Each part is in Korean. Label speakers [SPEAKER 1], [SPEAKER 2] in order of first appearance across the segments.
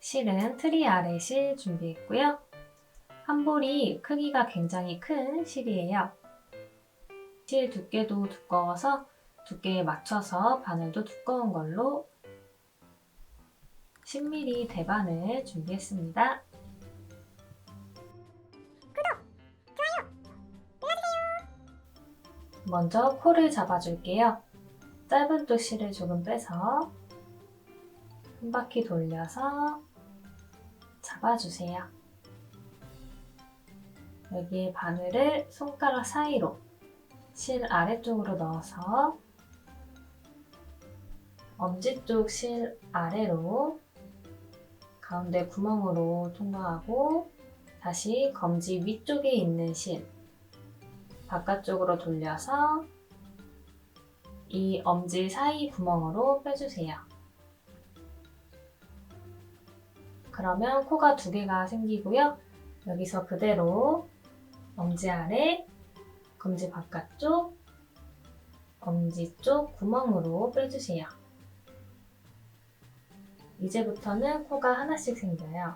[SPEAKER 1] 실은 트리 아래 실 준비했고요. 한 볼이 크기가 굉장히 큰 실이에요. 실 두께도 두꺼워서 두께에 맞춰서 바늘도 두꺼운 걸로 10mm 대바늘 준비했습니다. 먼저 코를 잡아줄게요. 짧은 또 실을 조금 빼서 한 바퀴 돌려서 잡아주세요. 여기에 바늘을 손가락 사이로 실 아래쪽으로 넣어서 엄지 쪽 실 아래로 가운데 구멍으로 통과하고 다시 검지 위쪽에 있는 실 바깥쪽으로 돌려서 이 엄지 사이 구멍으로 빼주세요. 그러면 코가 두 개가 생기고요. 여기서 그대로 엄지 아래, 검지 바깥쪽, 엄지 쪽 구멍으로 빼주세요. 이제부터는 코가 하나씩 생겨요.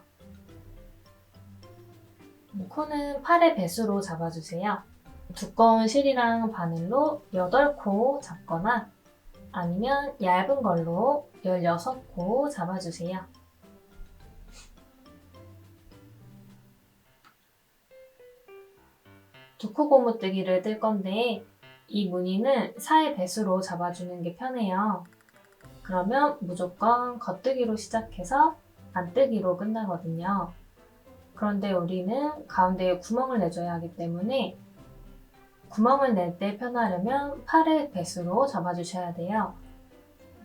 [SPEAKER 1] 코는 팔의 배수로 잡아주세요. 두꺼운 실이랑 바늘로 8코 잡거나 아니면 얇은 걸로 16코 잡아주세요. 두코 고무뜨기를 뜰 건데 이 무늬는 사의 배수로 잡아주는 게 편해요. 그러면 무조건 겉뜨기로 시작해서 안뜨기로 끝나거든요. 그런데 우리는 가운데에 구멍을 내줘야 하기 때문에 구멍을 낼 때 편하려면 팔의 배수로 잡아주셔야 돼요.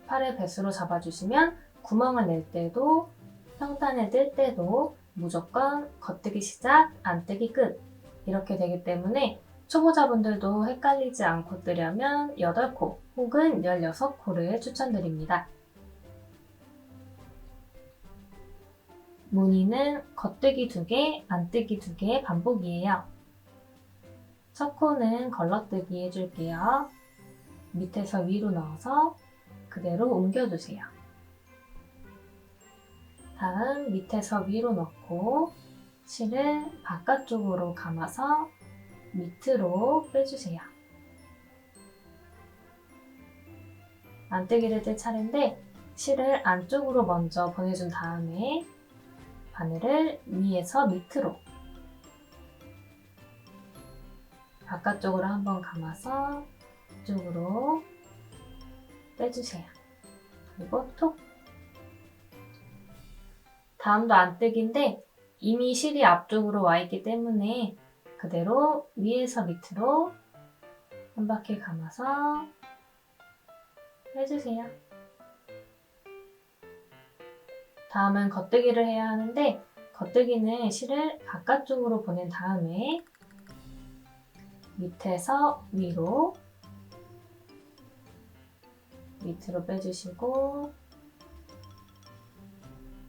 [SPEAKER 1] 팔의 배수로 잡아주시면 구멍을 낼 때도 평단을 뜰 때도 무조건 겉뜨기 시작, 안뜨기 끝 이렇게 되기 때문에 초보자분들도 헷갈리지 않고 뜨려면 8코 혹은 16코를 추천드립니다. 무늬는 겉뜨기 2개, 안뜨기 2개 반복이에요. 첫 코는 걸러뜨기 해줄게요. 밑에서 위로 넣어서 그대로 옮겨주세요. 다음 밑에서 위로 넣고 실을 바깥쪽으로 감아서 밑으로 빼주세요. 안뜨기를 뜰 차례인데 실을 안쪽으로 먼저 보내준 다음에 바늘을 위에서 밑으로 바깥쪽으로 한번 감아서 이쪽으로 빼주세요. 그리고 톡 다음도 안뜨기인데 이미 실이 앞쪽으로 와 있기 때문에 그대로 위에서 밑으로 한 바퀴 감아서 해주세요. 다음은 겉뜨기를 해야 하는데 겉뜨기는 실을 바깥쪽으로 보낸 다음에 밑에서 위로 밑으로 빼주시고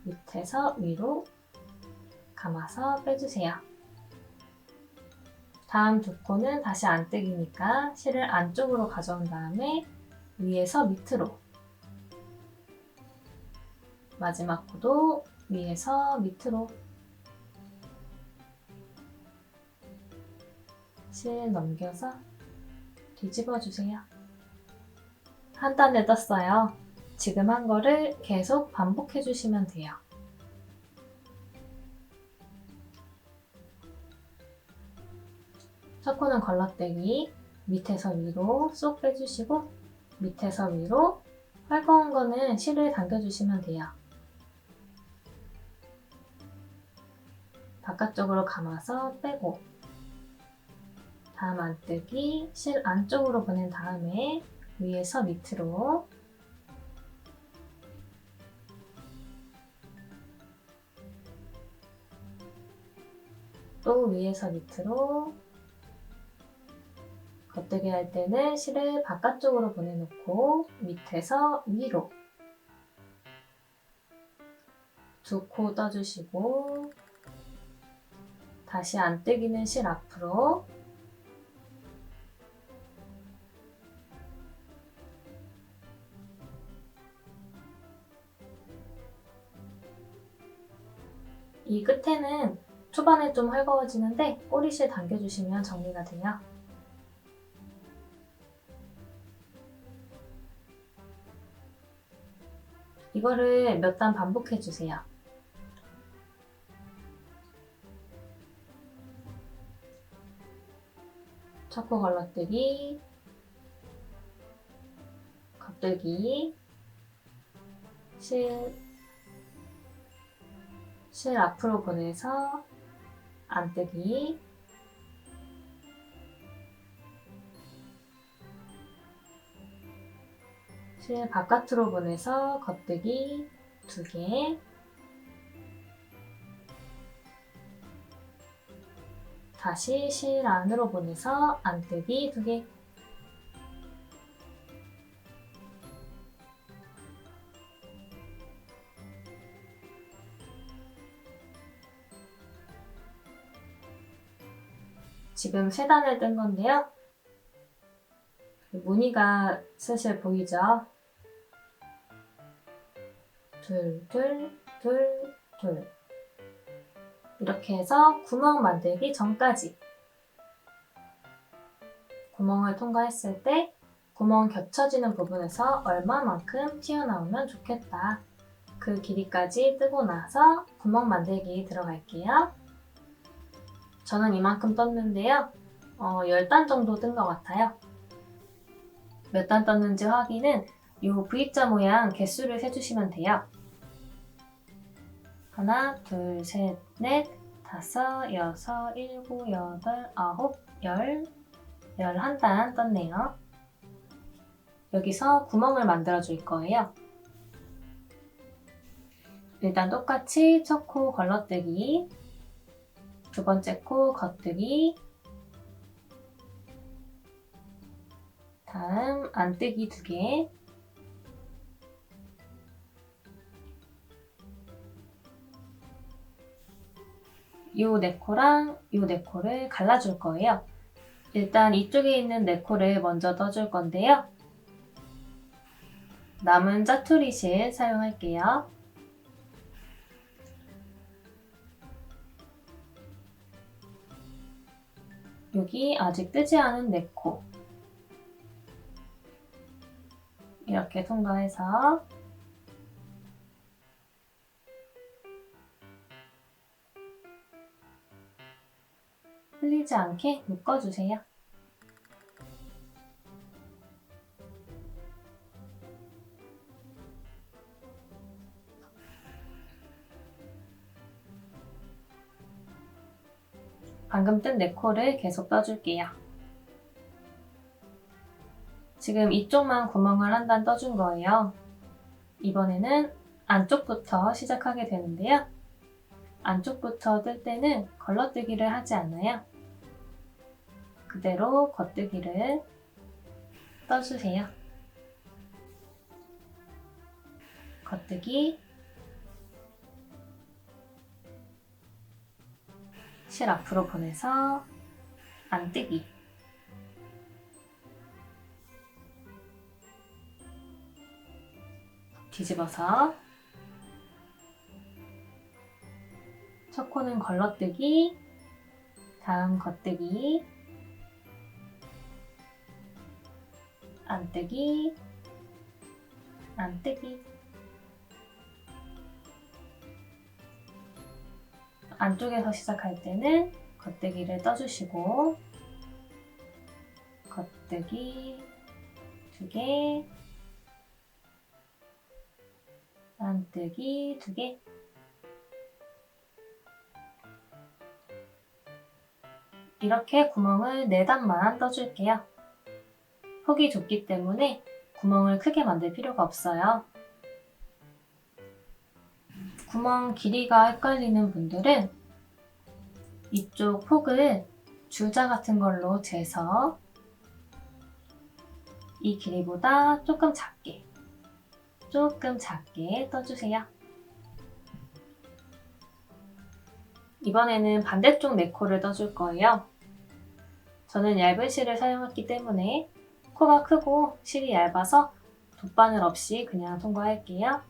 [SPEAKER 1] 밑에서 위로 감아서 빼주세요. 다음 두 코는 다시 안뜨기니까 실을 안쪽으로 가져온 다음에 위에서 밑으로 마지막 코도 위에서 밑으로 실 넘겨서 뒤집어 주세요. 한 단을 떴어요. 지금 한 거를 계속 반복해 주시면 돼요. 첫 코는 걸러떼기 밑에서 위로 쏙 빼주시고 밑에서 위로 활거운 거는 실을 당겨주시면 돼요. 바깥쪽으로 감아서 빼고 다음 안뜨기 실 안쪽으로 보낸 다음에 위에서 밑으로 또 위에서 밑으로 겉뜨기 할 때는 실을 바깥쪽으로 보내놓고 밑에서 위로 두 코 떠주시고 다시 안 뜨기는 실 앞으로 이 끝에는 초반에 좀 헐거워지는데 꼬리실 당겨주시면 정리가 돼요. 이거를 몇 단 반복해 주세요. 첫코 걸러뜨기, 겉뜨기, 실, 실 앞으로 보내서 안뜨기, 실 바깥으로 보내서 겉뜨기 두 개, 다시 실 안으로 보내서 안뜨기 두 개. 지금 세 단을 뜬 건데요. 무늬가 슬슬 보이죠? 둘, 둘, 둘, 둘. 이렇게 해서 구멍 만들기 전까지 구멍을 통과했을 때 구멍 겹쳐지는 부분에서 얼마만큼 튀어나오면 좋겠다. 그 길이까지 뜨고 나서 구멍 만들기 들어갈게요. 저는 이만큼 떴는데요. 어, 10단 정도 뜬 것 같아요. 몇 단 떴는지 확인은 이 V자 모양 개수를 세주시면 돼요. 하나, 둘, 셋, 넷, 다섯, 여섯, 일곱, 여덟, 아홉, 열, 열한 단 떴네요. 여기서 구멍을 만들어 줄 거예요. 일단 똑같이 첫 코 걸러뜨기, 두 번째 코 겉뜨기, 다음 안뜨기 두 개, 요 네 코랑 요 네 코를 갈라줄 거예요. 일단 이쪽에 있는 네 코를 먼저 떠줄 건데요. 남은 짜투리실 사용할게요. 여기 아직 뜨지 않은 네 코. 이렇게 통과해서 흘리지 않게 묶어주세요. 방금 뜬 네 코를 계속 떠줄게요. 지금 이쪽만 구멍을 한 단 떠준 거예요. 이번에는 안쪽부터 시작하게 되는데요. 안쪽부터 뜰 때는 걸러뜨기를 하지 않아요. 그대로 겉뜨기를 떠주세요. 겉뜨기 실 앞으로 보내서 안뜨기 뒤집어서 첫 코는 걸러뜨기 다음 겉뜨기 안뜨기 안뜨기 안쪽에서 시작할 때는 겉뜨기를 떠주시고 겉뜨기 두 개, 안뜨기 두 개. 이렇게 구멍을 4단만 떠줄게요. 폭이 좁기 때문에 구멍을 크게 만들 필요가 없어요. 구멍 길이가 헷갈리는 분들은 이쪽 폭을 줄자 같은 걸로 재서 이 길이보다 조금 작게, 조금 작게 떠주세요. 이번에는 반대쪽 네코를 떠줄 거예요. 저는 얇은 실을 사용했기 때문에 코가 크고 실이 얇아서 돗바늘 없이 그냥 통과할게요.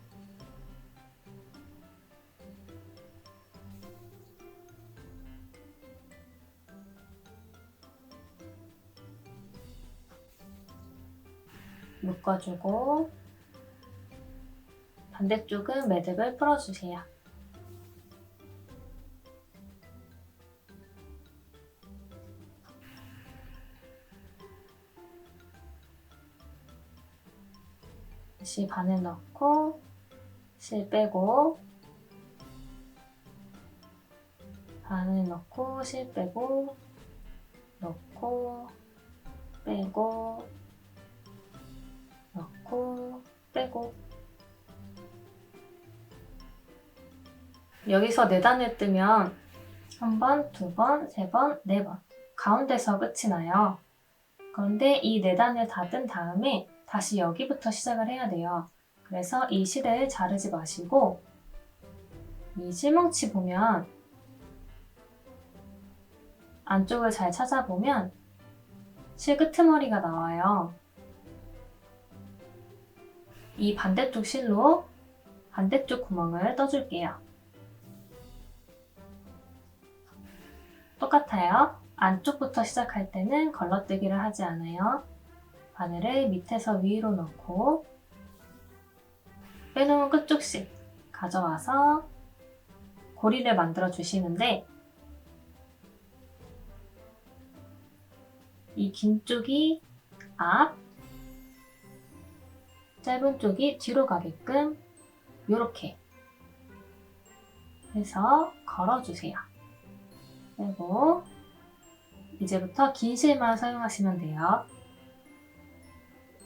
[SPEAKER 1] 묶어주고 반대쪽은 매듭을 풀어주세요. 다시 바늘 넣고 실 빼고 바늘 넣고 실 빼고 넣고 빼고 넣고 빼고 여기서 네 단을 뜨면 한 번, 두 번, 세 번, 네번 가운데서 끝이 나요. 그런데 이네 단을 다 뜬 다음에 다시 여기부터 시작을 해야 돼요. 그래서 이 실을 자르지 마시고 이 실뭉치 보면 안쪽을 잘 찾아보면 실 끄트머리가 나와요. 이 반대쪽 실로 반대쪽 구멍을 떠줄게요. 똑같아요. 안쪽부터 시작할 때는 걸러뜨기를 하지 않아요. 바늘을 밑에서 위로 넣고 빼놓은 끝쪽씩 가져와서 고리를 만들어 주시는데 이 긴 쪽이 앞, 짧은 쪽이 뒤로 가게끔 이렇게 해서 걸어주세요. 그리고 이제부터 긴 실만 사용하시면 돼요.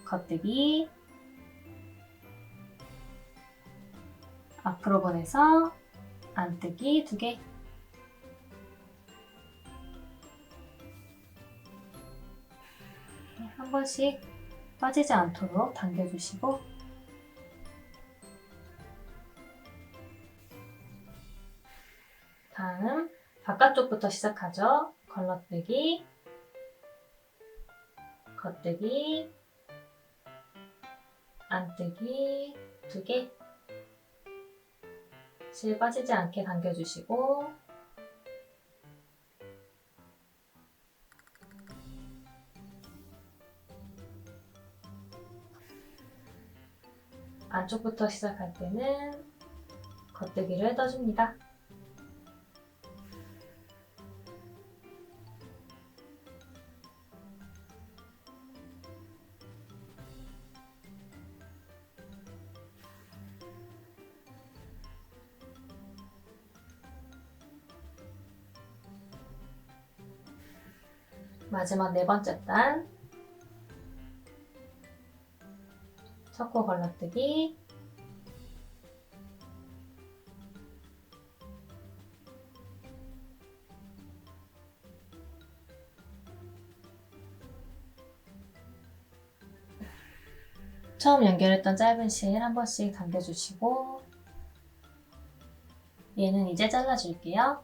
[SPEAKER 1] 겉대기 앞으로 보내서 안뜨기 두 개. 한 번씩 빠지지 않도록 당겨주시고 다음 바깥쪽부터 시작하죠. 걸러뜨기 겉뜨기 안뜨기 두 개. 실 빠지지 않게 당겨주시고 안쪽부터 시작할 때는 겉뜨기를 떠줍니다. 마지막 네 번째 단 섞고 걸러뜨기 처음 연결했던 짧은 실 한 번씩 당겨주시고 얘는 이제 잘라줄게요.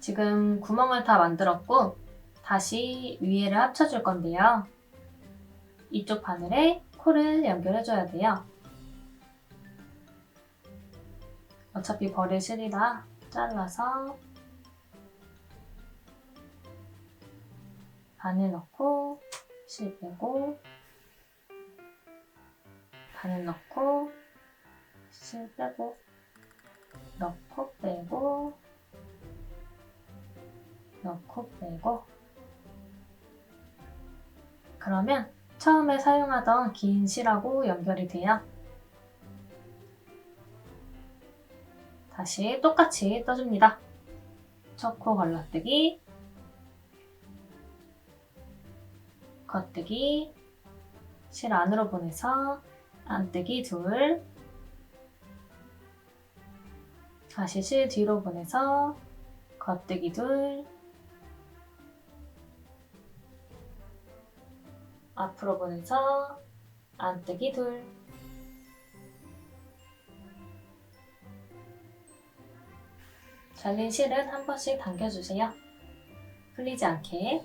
[SPEAKER 1] 지금 구멍을 다 만들었고 다시 위에를 합쳐줄 건데요. 이쪽 바늘에 코를 연결해줘야 돼요. 어차피 버릴 실이라 잘라서 바늘 넣고 실 빼고 바늘 넣고 실 빼고 넣고 빼고 넣고 빼고. 그러면 처음에 사용하던 긴 실하고 연결이 돼요. 다시 똑같이 떠줍니다. 첫 코 걸러뜨기. 겉뜨기. 실 안으로 보내서 안뜨기 둘. 다시 실 뒤로 보내서 겉뜨기 둘 앞으로 보내서 안뜨기 둘 잘린 실은 한 번씩 당겨주세요. 풀리지 않게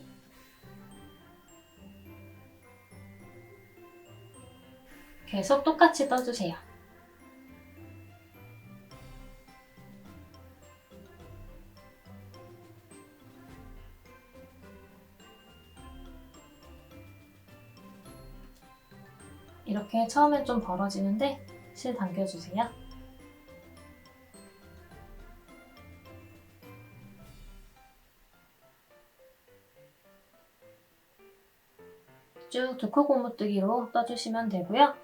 [SPEAKER 1] 계속 똑같이 떠주세요. 처음엔 좀 벌어지는데 실 당겨주세요. 쭉 두코 고무뜨기로 떠주시면 되고요.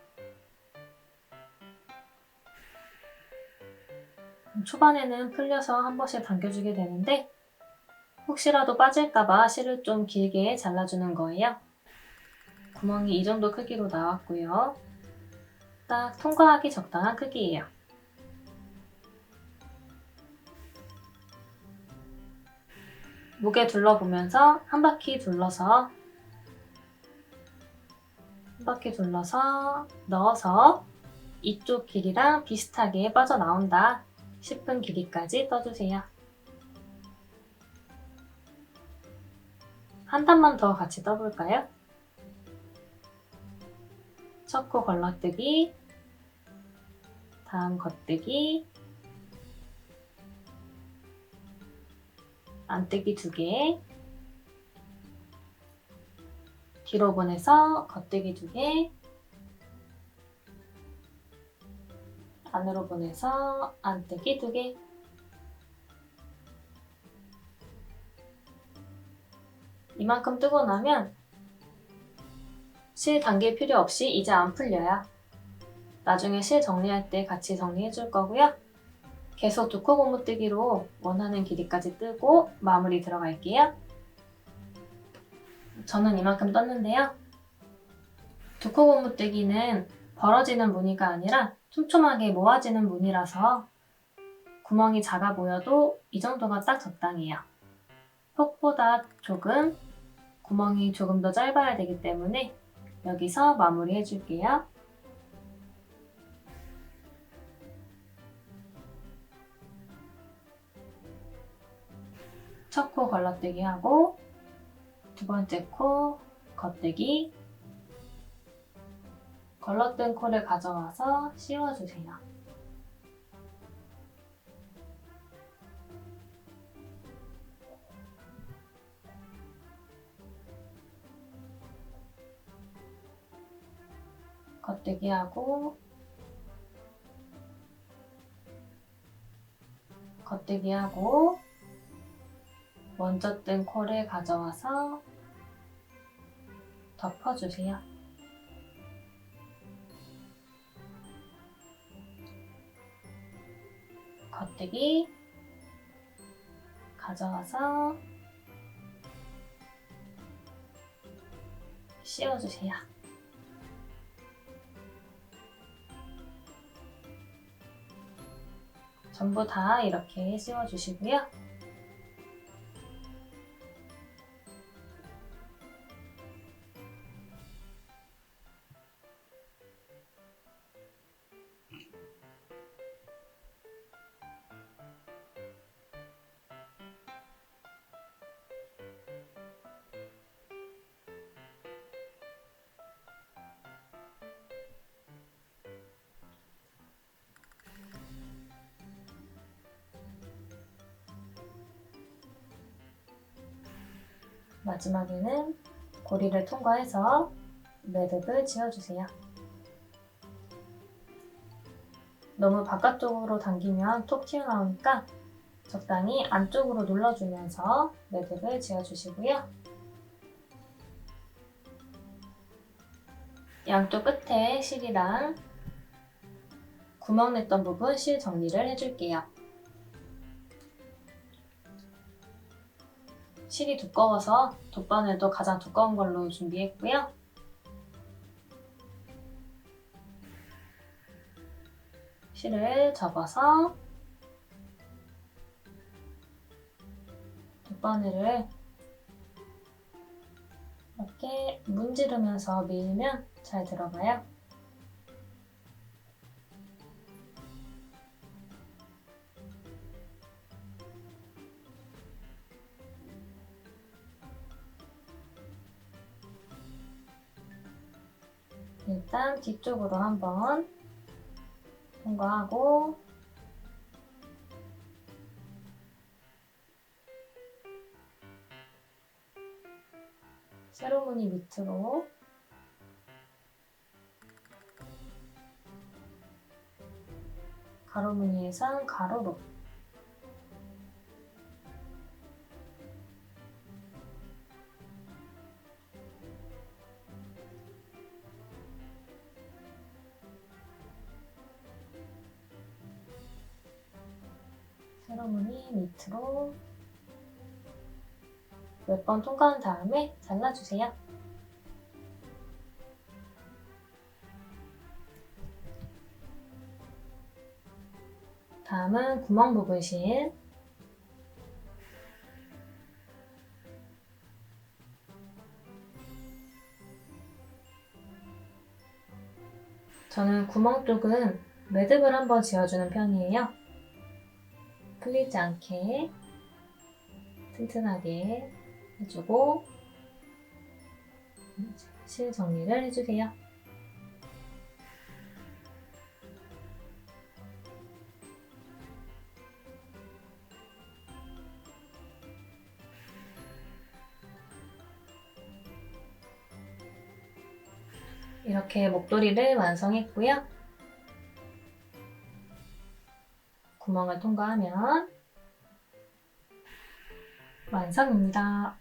[SPEAKER 1] 초반에는 풀려서 한 번씩 당겨주게 되는데 혹시라도 빠질까봐 실을 좀 길게 잘라주는 거예요. 구멍이 이 정도 크기로 나왔고요. 딱 통과하기 적당한 크기예요. 목에 둘러보면서 한 바퀴 둘러서 한 바퀴 둘러서 넣어서 이쪽 길이랑 비슷하게 빠져나온다 싶은 길이까지 떠주세요. 한 단만 더 같이 떠볼까요? 첫 코 걸러뜨기, 다음 겉뜨기, 안뜨기 두 개, 뒤로 보내서 겉뜨기 두 개, 안으로 보내서 안뜨기 두 개, 이만큼 뜨고 나면 실 당길 필요 없이 이제 안 풀려요. 나중에 실 정리할 때 같이 정리해 줄 거고요. 계속 두 코 고무뜨기로 원하는 길이까지 뜨고 마무리 들어갈게요. 저는 이만큼 떴는데요. 두 코 고무뜨기는 벌어지는 무늬가 아니라 촘촘하게 모아지는 무늬라서 구멍이 작아 보여도 이 정도가 딱 적당해요. 폭보다 조금 구멍이 조금 더 짧아야 되기 때문에 여기서 마무리 해줄게요. 첫 코 걸러뜨기 하고 두 번째 코 겉뜨기 걸러뜬 코를 가져와서 씌워주세요. 겉뜨기 하고 겉뜨기 하고 먼저 뜬 코를 가져와서 덮어주세요. 겉뜨기 가져와서 씌워주세요. 전부 다 이렇게 씌워주시고요. 마지막에는 고리를 통과해서 매듭을 지어주세요. 너무 바깥쪽으로 당기면 톡 튀어나오니까 적당히 안쪽으로 눌러주면서 매듭을 지어주시고요. 양쪽 끝에 실이랑 구멍 냈던 부분 실 정리를 해줄게요. 실이 두꺼워서 돗바늘도 가장 두꺼운 걸로 준비했고요. 실을 접어서 돗바늘을 이렇게 문지르면서 밀면 잘 들어가요. 뒤쪽으로 한번 통과하고 세로무늬 밑으로 가로무늬에선 가로로. 세로 무늬 밑으로 몇 번 통과한 다음에 잘라주세요. 다음은 구멍 부분 실. 저는 구멍 쪽은 매듭을 한번 지어주는 편이에요. 풀리지 않게 튼튼하게 해주고 실 정리를 해주세요. 이렇게 목도리를 완성했고요. 구멍을 통과하면 완성입니다.